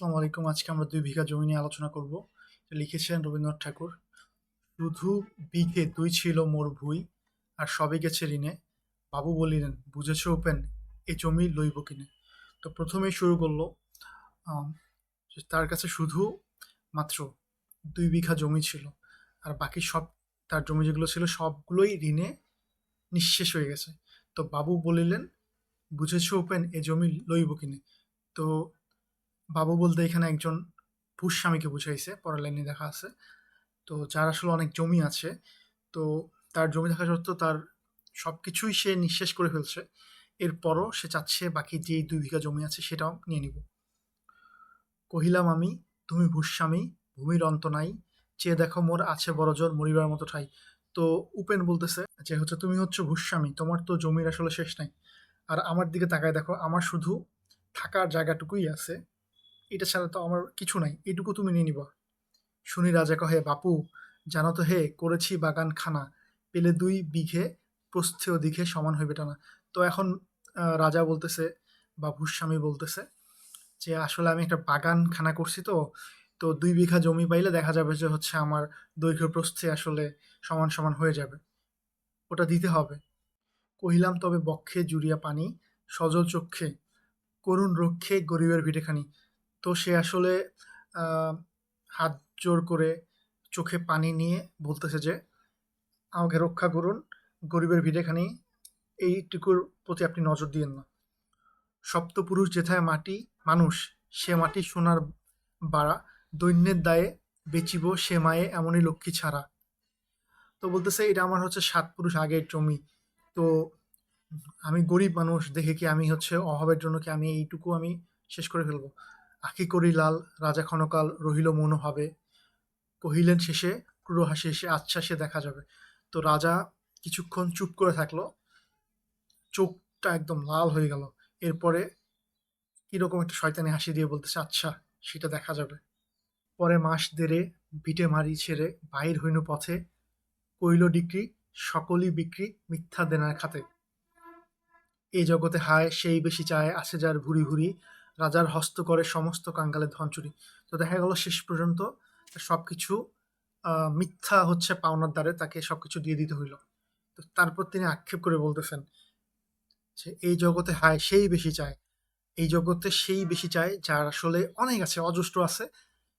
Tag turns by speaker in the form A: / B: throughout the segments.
A: আসসালামু আলাইকুম। আজকে আমরা দুই বিঘা জমি নিয়ে আলোচনা করব। লিখেছেন রবীন্দ্রনাথ ঠাকুর। শুধু বিঘে দুই ছিল মোর ভুই, আর সবে গেছে ঋণে। বাবু বলিলেন, বুঝেছ ওপেন, এ জমি লইব কিনে? তো প্রথমেই শুরু করল তার কাছে শুধু মাত্র দুই বিঘা জমি ছিল, আর বাকি সব তার জমি যেগুলো ছিল সবগুলোই ঋণে নিঃশেষ হয়ে গেছে। তো বাবু বলিলেন, বুঝেছ ওপেন, এ জমি লইব কিনে? তো বাবু বলতে এখানে একজন ভূস্বামীকে বুঝাইছে, পরের লাইনে দেখা আছে। তো যার আসলে অনেক জমি আছে। তো তার জমি থাকা সত্ত্বেও তার সব কিছুই সে নিঃশেষ করে ফেলছে। এরপরও সে চাচ্ছে বাকি যে দুই বিঘা জমি আছে সেটাও নিয়ে নিব। কহিলাম, আমি, তুমি ভূস্বামী, ভূমির অন্ত নাই। চেয়ে দেখো মোর আছে বড় জোর মরিবার মতো ঠাই। তো উপেন বলতেছে যে, হচ্ছে তুমি হচ্ছে ভূস্বামী, তোমার তো জমির আসলে শেষ নাই। আর আমার দিকে তাকায় দেখো, আমার শুধু থাকার জায়গাটুকুই আছে। এটা ছাড়া তো আমার কিছু নাই, এটুকু তুমি নিয়ে নিবা। শুনি রাজা কহে, বাপু, জানো তো হে, করেছি বাগান খানা পেলে দুই বিঘে প্রস্থেয় দিঘে সমান হইবে টানা। তো এখন রাজা বলতেছে বা ভূস্বামী বলতেছে যে, আসলে আমি একটা বাগান খানা করছি তো তো দুই বিঘা জমি পাইলে দেখা যাবে যে, হচ্ছে আমার দৈর্ঘ্য প্রস্থে আসলে সমান সমান হয়ে যাবে। ওটা দিতে হবে। কহিলাম, তবে বক্ষে জুড়িয়া পানি, সজল চক্ষে, করুণ রক্ষে গরিবের ভিটেখানি তো সে আসলে হাত জোর করে চোখে পানি নিয়ে বলতেছে যে, আমাকে রক্ষা করুন, গরিবের ভিটেখানি এইটুকুর প্রতি আপনি নজর দিয়েন না। সপ্তপুরুষ যেথায় মাটি মানুষ, সে মাটি সোনার বাড়া, দৈন্যের দায়ে বেচিব সে মায়ে এমনই লক্ষ্মী ছাড়া। তো বলতেছে, এটা আমার হচ্ছে সাত পুরুষ আগের জমি। তো আমি গরিব মানুষ, দেখে কি আমি হচ্ছে অভাবের জন্য কি আমি এইটুকু আমি শেষ করে ফেলব? আখি করি লাল, রাজা ক্ষণকাল রহিল মনোভাবে। কহিলেন শেষে ক্রুড় হাসি এসে আচ্ছা সে দেখা যাবে। তো রাজা কিছুক্ষণ চুপ করে থাকল। চোখটা একদম লাল হয়ে গেল। এরপরে কীরকম একটা শয়তানি হাসি দিয়ে বলতেছে আচ্ছা সেটা দেখা যাবে। পরে মাস দেড়ে বিটে মারি ছেড়ে বাহির হইনু পথে। কইল ডিক্রি, সকলই বিক্রি মিথ্যা দেনার খাতে। এই জগতে হায়, সেই বেশি চায় আছে যার ভুরি ভুরি। রাজার হস্ত করে সমস্ত কাঙ্গালের ধন চুরি। তো দেখা গেল শেষ পর্যন্ত সব কিছু মিথ্যা হচ্ছে পাওনার দ্বারে, তাকে সব কিছু দিয়ে দিতে হইল। তো তারপর তিনি আক্ষেপ করে বলতেছেন যে, এই জগতে হায়, সেই বেশি চায়। এই জগতে সেই বেশি চায়, যার আসলে অনেক আছে অজস্র আছে,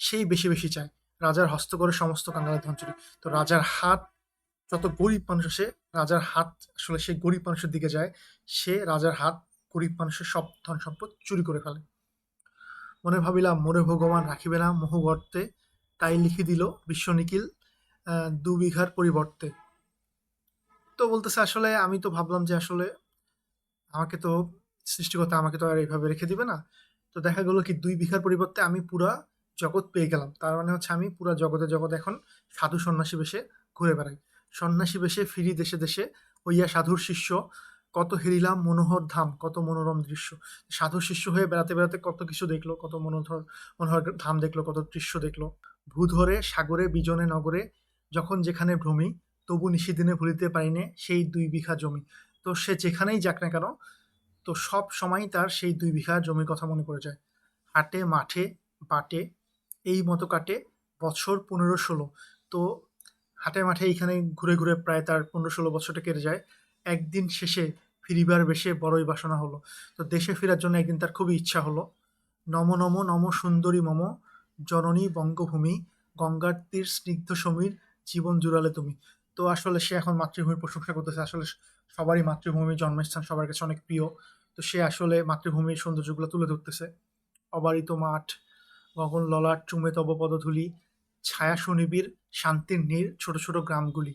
A: সেই বেশি বেশি চায়। রাজার হস্ত করে সমস্ত কাঙ্গালের ধন চুরি। তো রাজার হাত, যত গরিব মানুষ আসে, রাজার হাত আসলে সেই গরিব মানুষের দিকে যায়। সে রাজার হাত গরিব মানুষের সব ধন সম্পদ চুরি করে ফেলে। মনে ভাবিলাম মোরে ভগবান রাখিবে না মোহ গর্তে তাই লিখে দিল বিশ্ব নিখিল দু বিঘার পরিবর্তে। তো বলতেছে আসলে আমি তো ভাবলাম যে আসলে আমাকে তো সৃষ্টিকর্তা আমাকে তো আর এইভাবে রেখে দিবে না। তো দেখা গেলো কি দুই বিঘার পরিবর্তে আমি পুরা জগৎ পেয়ে গেলাম। তার মানে হচ্ছে আমি পুরা জগতে জগৎ এখন সাধু সন্ন্যাসী বেশে ঘুরে বেড়াই। সন্ন্যাসী বেশে ফিরি দেশে দেশে হইয়া সাধুর শিষ্য কত হেরিলাম, মনোহর ধাম, কত মনোরম দৃশ্য। সাধু শিষ্য হয়ে বেড়াতে বেড়াতে কত কিছু দেখল, কত মনোধর, মনোহর ধাম দেখল, কত দৃশ্য দেখল। ভূধরে, সাগরে, বিজনে নগরে, যখন যেখানে ভ্রমি তবু নিশিদিনে ভুলিতে পারিনে সেই দুই বিঘা জমি। তো সে যেখানেই যাক না কেন, তো সব সময় তার সেই দুই বিঘা জমির কথা মনে পড়ে যায়। হাটে, মাঠে, বাটে, এই মতো কাটে বছর পনেরো ষোলো। তো হাটে, মাঠে এইখানে ঘুরে ঘুরে প্রায় তার পনেরো ষোলো বছরটা কেটে যায়। একদিন শেষে ফিরিবার বেশে বড়ই বাসনা হলো। তো দেশে ফেরার জন্য একদিন তার খুবই ইচ্ছা হলো। নম নম নম সুন্দরী মম, জননী বঙ্গভূমি, গঙ্গার তীর স্নিগ্ধ সমীর, জীবন জুড়ালে তুমি। তো আসলে সে এখন মাতৃভূমির প্রশংসা করতেছে। আসলে সবারই মাতৃভূমির জন্মস্থান সবার কাছে অনেক প্রিয়। তো সে আসলে মাতৃভূমির সৌন্দর্যগুলো তুলে ধরতেছে। অবারিত মাঠ গগন ললাট চুমে তব পদধূলি, ছায়া সুনিবিড়, শান্তির নীর ছোট ছোট গ্রামগুলি।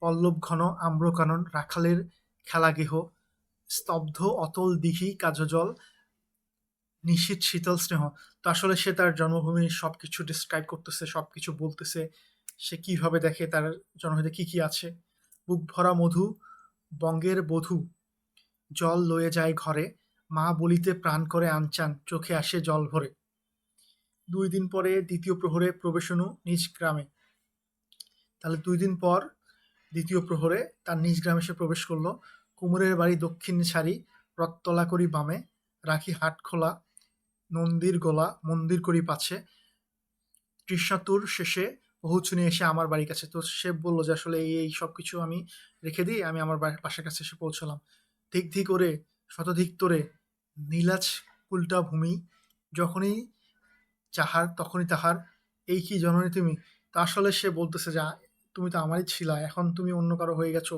A: পল্লব ঘন আম্রকানন, রাখালের খেলাগেহ, স্তব্ধ, অতল দিঘি, কাজজল নিশীত শীতল স্নেহ। তো আসলে সে তার জন্মভূমি সব কিছু ডিসক্রাইব করতেছে সব কিছু বলতেছে। সে কীভাবে দেখে, তার জন্মভূমিতে কি কি আছে? বুক ভরা মধু, বঙ্গের বধূ। জল লয়ে যায় ঘরে, মা বলিতে প্রাণ করে আনচান, চোখে আসে জল ভরে। দুই দিন পরে দ্বিতীয় প্রহরে প্রবেশনু নিজ গ্রামে। তাহলে দুই দিন পর দ্বিতীয় প্রহরে তার নিজ গ্রামে সে প্রবেশ করল। কুমোরের বাড়ি দক্ষিণ সারি রথতলা করি বামে, রাখি হাট খোলা, নন্দীর গলা, মন্দির করি পাছে। তৃষ্ণাতুর শেষে পৌঁছুনি এসে আমার বাড়ির কাছে। তো সে বলল যে, আসলে এই সব কিছু আমি রেখে দিই, আমি আমার পাশের কাছে এসে পৌঁছলাম। ধিক ধিক করে, শতধিক তোরে, নীলাজ উল্টা ভূমি, যখনই যাহার তখনই তাহার, এই কি জননী তুমি? তা আসলে সে বলতেছে যে তুমি তো আমারই ছিলা, এখন তুমি অন্য কারও হয়ে গেছো,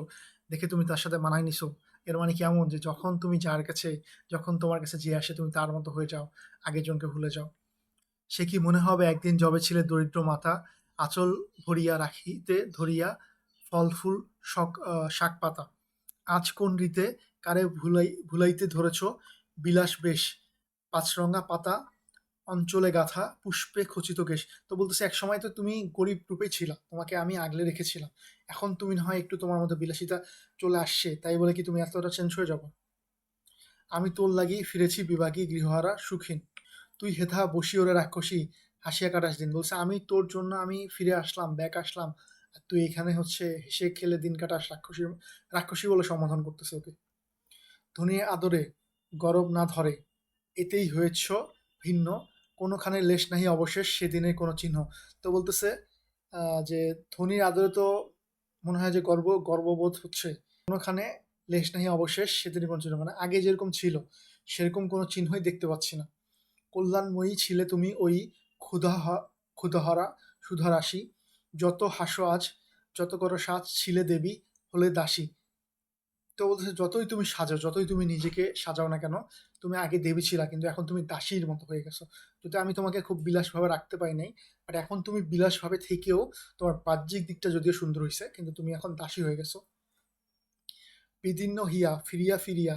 A: দেখে তুমি তার সাথে মানায় নিছো। এর মানে কেমন যে যখন তুমি যার কাছে, যখন তোমার কাছে যে আসে তুমি তার মতো হয়ে যাও, আগের জনকে ভুলে যাও। সে কি মনে হবে একদিন যবে ছিলে দরিদ্র মাথা আঁচল ভরিয়া রাখিতে ধরিয়া ফল, ফুল, শক শাক পাতা। আজ কোন রীতে কারে ভুলাই, ভুলাইতে ধরেছ, বিলাস বেশ, পাঁচরঙা পাতা অঞ্চলে গাথা পুষ্পে খচিত কেশ। তো বলতেছে, এক সময় তো তুমি গরিব রূপে ছিলা, তোমাকে আমি আগলে রেখেছিলাম। এখন তুমি না হয় একটু তোমার মধ্যে বিলাসিতা চলে আসছে, তাই বলে কি তুমি এতটা চেঞ্জ হয়ে যাব? আমি তোর লাগি ফিরেছি বিভাগী গৃহহারা সুখীন। তুই হেথা বসি ওরে রাক্ষসী, হাসিয়া কাটাস দিন। বলছে, আমি তোর জন্য আমি ফিরে আসলাম ব্যাক আসলাম। আর তুই এখানে হচ্ছে হেসে খেলে দিন কাটাস, রাক্ষসী রাক্ষসী বলে সমাধান করতেছে ওকে। ধনী আদরে গরব না ধরে, এতেই হয়েছ ভিন্ন। কোনোখানে লেশ নাহি, অবশেষ সেদিনের কোনো চিহ্ন। তো বলতেছে যে ধনীর আদরে তো মনে হয় যে গর্ব, গর্ববোধ হচ্ছে। কোনোখানে লেশ নাহি, অবশেষ সেদিনের কোনো চিহ্ন। মানে আগে যেরকম ছিল, সেরকম কোনো চিহ্নই দেখতে পাচ্ছি না। কল্যাণময়ী ছিলে তুমি ওই ক্ষুধা ক্ষুধাহরা সুধারাশি যত হাসো আজ, যত করো সাজ, ছিলে দেবী হলে দাসী। তো বলতেছে, যতই তুমি সাজাও, যতই তুমি নিজেকে সাজাও না কেন, তুমি আগে দেবী ছিলা, কিন্তু এখন তুমি দাসীর মতো হয়ে গেছো। যদি আমি তোমাকে খুব বিলাসভাবে রাখতে পারি নাই বাট এখন তুমি বিলাসভাবে থেকেও তোমার বাহ্যিক দিকটা যদিও সুন্দর হয়েছে কিন্তু তুমি এখন দাসী হয়ে গেছো। বিদীর্ণ হিয়া ফিরিয়া ফিরিয়া,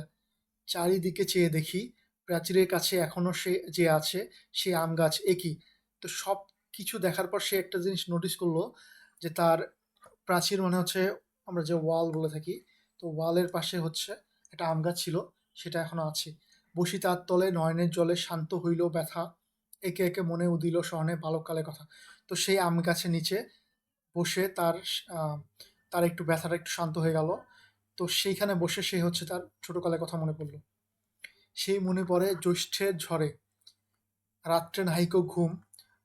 A: চারিদিকে চেয়ে দেখি, প্রাচীরের কাছে এখনও সে যে আছে, সে আম গাছ একই তো সব কিছু দেখার পর সে একটা জিনিস নোটিস করল, যে তার প্রাচীর মানে হচ্ছে আমরা যে ওয়াল বলে থাকি তো ওয়ালের পাশে হচ্ছে একটা আম গাছ ছিল, সেটা এখনও আছে। বসি তার তলে নয়নের জলে শান্ত হইল ব্যথা, একে একে মনে উদিল স্মরণে বালককালের কথা। তো সেই আম গাছের নিচে বসে তার তার একটু ব্যথাটা একটু শান্ত হয়ে গেল। তো সেইখানে বসে সে হচ্ছে তার ছোটকালের কথা মনে পড়ল। সেই মনে পড়ে জ্যৈষ্ঠের ঝড়ে। রাত্রে নাহিক ঘুম,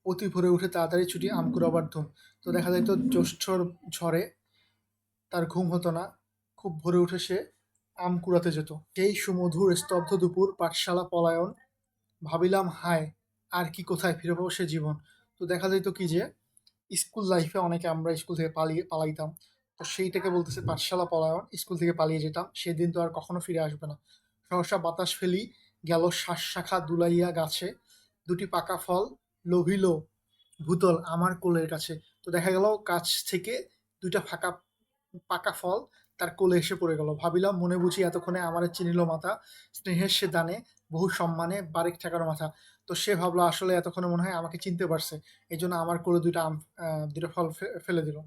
A: অতি ভোরে উঠে তাড়াতাড়ি ছুটি আম আবার ধুম। তো দেখা যায় তো জ্যৈষ্ঠর ঝড়ে তার ঘুম হতো না। খুব ভোরে উঠে সে আম কুড়াতে যেত। সেই সুমধুর স্তব্ধ দুপুর, পাঠশালা, পলায়ন, ভাবিলাম, হায়, আর কি কোথায় ফিরে পাবো সে জীবন। তো দেখা যেত কি যে, স্কুল লাইফে অনেকে আমরা স্কুল থেকে পালিয়ে, পালাইতাম। তো সেইটাকে বলতেছে পাঠশালা, পলায়ন, স্কুল থেকে পালিয়ে যেতাম। সেদিন তো আর কখনো ফিরে আসবে না। সহসা বাতাস ফেলি, গেল শ্বাস শাখা দুলাইয়া গাছে। দুটি পাকা ফল লোভিল ভূতল আমার কোলের কাছে। তো দেখা গেল গাছ থেকে দুইটা ফাঁকা, পাকা ফল তার কোলে এসে পড়ে গেল। ভাবিলাম মনে বুঝি এতক্ষণে আমার চিনিল মাথা, স্নেহের সে দানে, বহু সম্মানে বারেক ঠেকানো মাথা। তো সে ভাবলো, আসলে এতক্ষণে মনে হয় আমাকে চিনতে পারছে। এই জন্য আমার কোলে দুইটা আম দুইটা ফল ফেলে দিল।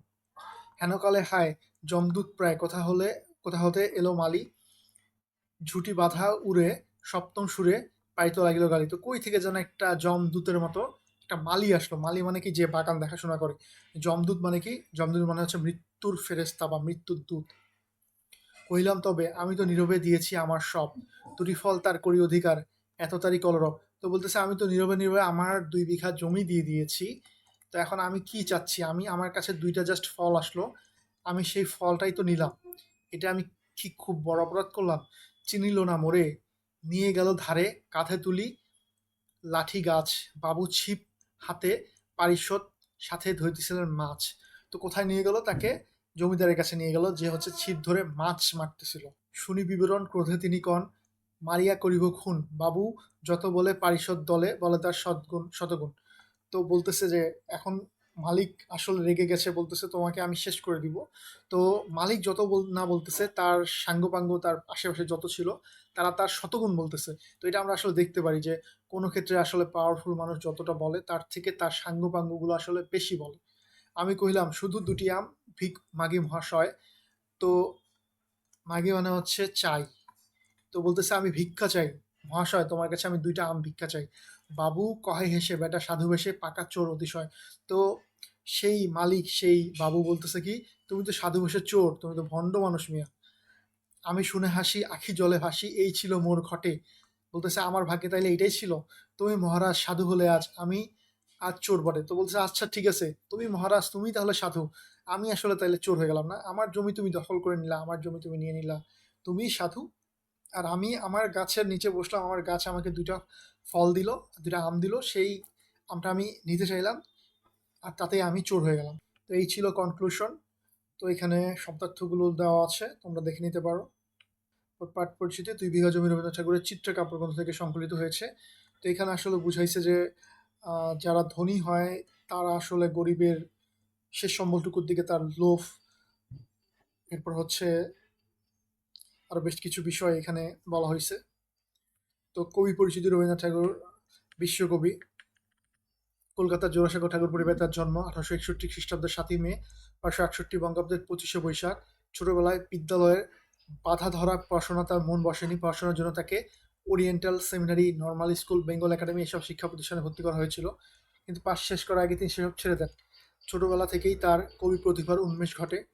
A: হেনকালে, হায় জমদূত প্রায়, কোথা হলে, কোথা হতে এলো মালি। ঝুটি বাঁধা উড়ে, সপ্তম সুরে পাইতে লাগিল গালি। তো কই থেকে যেন একটা জমদূতের মতো একটা মালি আসলো। মালি মানে কি? যে বাগান দেখাশোনা করে। জমদূত মানে কি? জমদূত মানে হচ্ছে মৃত্যুর ফেরেস্তা বা মৃত্যুর দূত। কহিলাম তবে আমি তো নীরবে দিয়েছি আমার সব। দুটি ফল তার করি অধিকার, এত তারই কলরব। তো বলতেছে, আমি তো নীরবে নীরবে আমার দুই বিঘা জমি দিয়ে দিয়েছি। তো এখন আমি কি চাচ্ছি? আমি, আমার কাছে দুইটা জাস্ট ফল আসলো। আমি সেই ফলটাই তো নিলাম। এটা আমি কি খুব বড় অপরাধ করলাম? চিনিল না মোরে। নিয়ে গেল ধারে, কাঁধে তুলি, লাঠি, গাছ, বাবু ছিপ, হাতে পারিষদ, সাথে ধরিতেছিলেন মাছ। তো কোথায় নিয়ে গেল তাকে? জমিদারের কাছে নিয়ে গেল যে হচ্ছে ছিপ ধরে মাছ মারতেছিল। শুনি বিবরণ, ক্রোধে তিনি কন, মারিয়া করিব খুন, বাবু যত বলে পারিষদ দলে, বলে তার সদ্গুণ, শতগুণ। তো বলতেছে যে, এখন মালিক আসলে রেগে গেছে, বলতেছে তোমাকে আমি শেষ করে দিব। তো মালিক যত না বলতেছে, তার সাঙ্গপাঙ্গ, তার আশেপাশে যত ছিল, তারা তার শতগুণ বলতেছে। তো এটা আমরা আসলে দেখতে পারি যে, কোনো ক্ষেত্রে আসলে পাওয়ারফুল মানুষ যতটা বলে, তার থেকে তার সাঙ্গপাঙ্গগুলো আসলে বেশি বলে। আমি কহিলাম, শুধু দুটি আম ভিক মাগি মহাশয়। তো মাগি মানে হচ্ছে চাই। তো বলতেছে, আমি ভিক্ষা চাই। মহাশয়, তোমার কাছে আমি দুইটা আম ভিক্ষা চাই। বাবু, কহে হেসে, বেটা সাধু বেশে পাকা চোর অতিশয়। তো সেই মালিক, সেই বাবু বলতেছে কি, তুমি তো সাধু বেশে চোর, তুমি তো ভণ্ড মানুষ মিয়া। আমি শুনে হাসি, আখি জলে ভাসি, এই ছিল মোর ঘটে। বলতেছে, আমার ভাগ্যে তাইলে এটাই ছিল। তুমি মহারাজ সাধু হলে আজ আমি আজ চোর বটে। তো বলছে আচ্ছা ঠিক আছে। তুমি মহারাজ, তুমি তাহলে সাধু। আমি আসলে তাইলে চোর হয়ে গেলাম না। আমার জমি তুমি দখল করে নিলা, আমার জমি তুমি নিয়ে নিলা। তুমি সাধু। আর আমি আমার গাছের নিচে বসলাম, আমার গাছ আমাকে দুটা ফল দিল দুটা আম দিল, সেই আমটা আমি নিতে চাইলাম। আর তাতেই আমি চোর হয়ে গেলাম। তো এই ছিল কনক্লুশন তো এখানে শব্দার্থগুলো দেওয়া আছে, তোমরা দেখে নিতে পারো। পাঠ পরিচিতি, দুই বিঘা জমি রবীন্দ্রনাথ ঠাকুরের চিত্র কাব্যগ্রন্থ থেকে সংকলিত হয়েছে। তো এখানে আসলে বুঝাইছে যে যারা ধনী হয়, তারা আসলে গরিবের শেষ সম্বলটুকুর দিকে তার লোভ। এরপর হচ্ছে আরও বেশ কিছু বিষয় এখানে বলা হয়েছে। তো কবি পরিচিতি রবীন্দ্রনাথ ঠাকুর, বিশ্বকবি কলকাতার জোড়াসাগর ঠাকুর পরিবারে তার জন্ম আঠারোশো একষট্টি খ্রিস্টাব্দের সাতই মে পাঁচশো আটষট্টি বঙ্গাব্দের পঁচিশে বৈশাখ। ছোটবেলায় বিদ্যালয়ের বাধা ধরা পড়াশোনা তার মন বসেনি। পড়াশোনার জন্য তাকে oriental seminary, normal school, Bengal academy এসব শিক্ষা প্রতিষ্ঠানে ভর্তি করা হয়েছিল। কিন্তু পাশ শেষ করার আগে তিনি সেসব ছেড়ে দেন। ছোটবেলা থেকেই তার কবি প্রতিভার উন্মেষ ঘটে।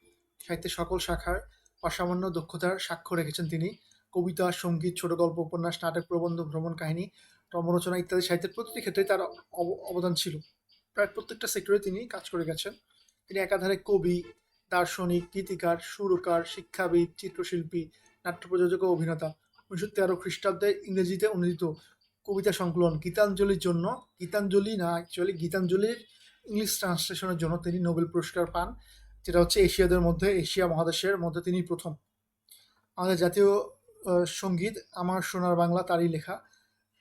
A: সাহিত্যের সকল শাখার অসামান্য দক্ষতার সাক্ষ্য রেখেছেন তিনি। কবিতা, সংগীত ছোট গল্প উপন্যাস, নাটক, প্রবন্ধ, ভ্রমণ কাহিনী রচনা ইত্যাদি সাহিত্যের প্রতিটি ক্ষেত্রে তার অব- অবদান ছিল। প্রায় প্রত্যেকটা সেক্টরে তিনি কাজ করে গেছেন। তিনি একাধারে কবি, দার্শনিক, গীতিকার, সুরকার, শিক্ষাবিদ, চিত্রশিল্পী নাট্য প্রযোজক ও অভিনেতা। উনিশশো তেরো খ্রিস্টাব্দে ইংরেজিতে অনুদিত কবিতা সংকলন, গীতাঞ্জলির জন্য, গীতাঞ্জলি না অ্যাকচুয়ালি গীতাঞ্জলির ইংলিশ ট্রান্সলেশনের জন্য তিনি নোবেল পুরস্কার পান, যেটা হচ্ছে এশিয়াদের মধ্যে, এশিয়া মহাদেশের মধ্যে তিনি প্রথম। আমাদের জাতীয় সংগীত, আমার সোনার বাংলা তারই লেখা।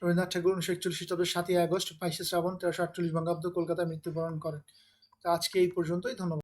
A: রবীন্দ্রনাথ ঠাকুর উনিশশো একচল্লিশ খ্রিস্টাব্দের সাতই আগস্ট, বাইশে শ্রাবণ, তেরোশো আটচল্লিশ বঙ্গাব্দ কলকাতায় মৃত্যুবরণ করেন। তো আজকে এই পর্যন্তই, ধন্যবাদ।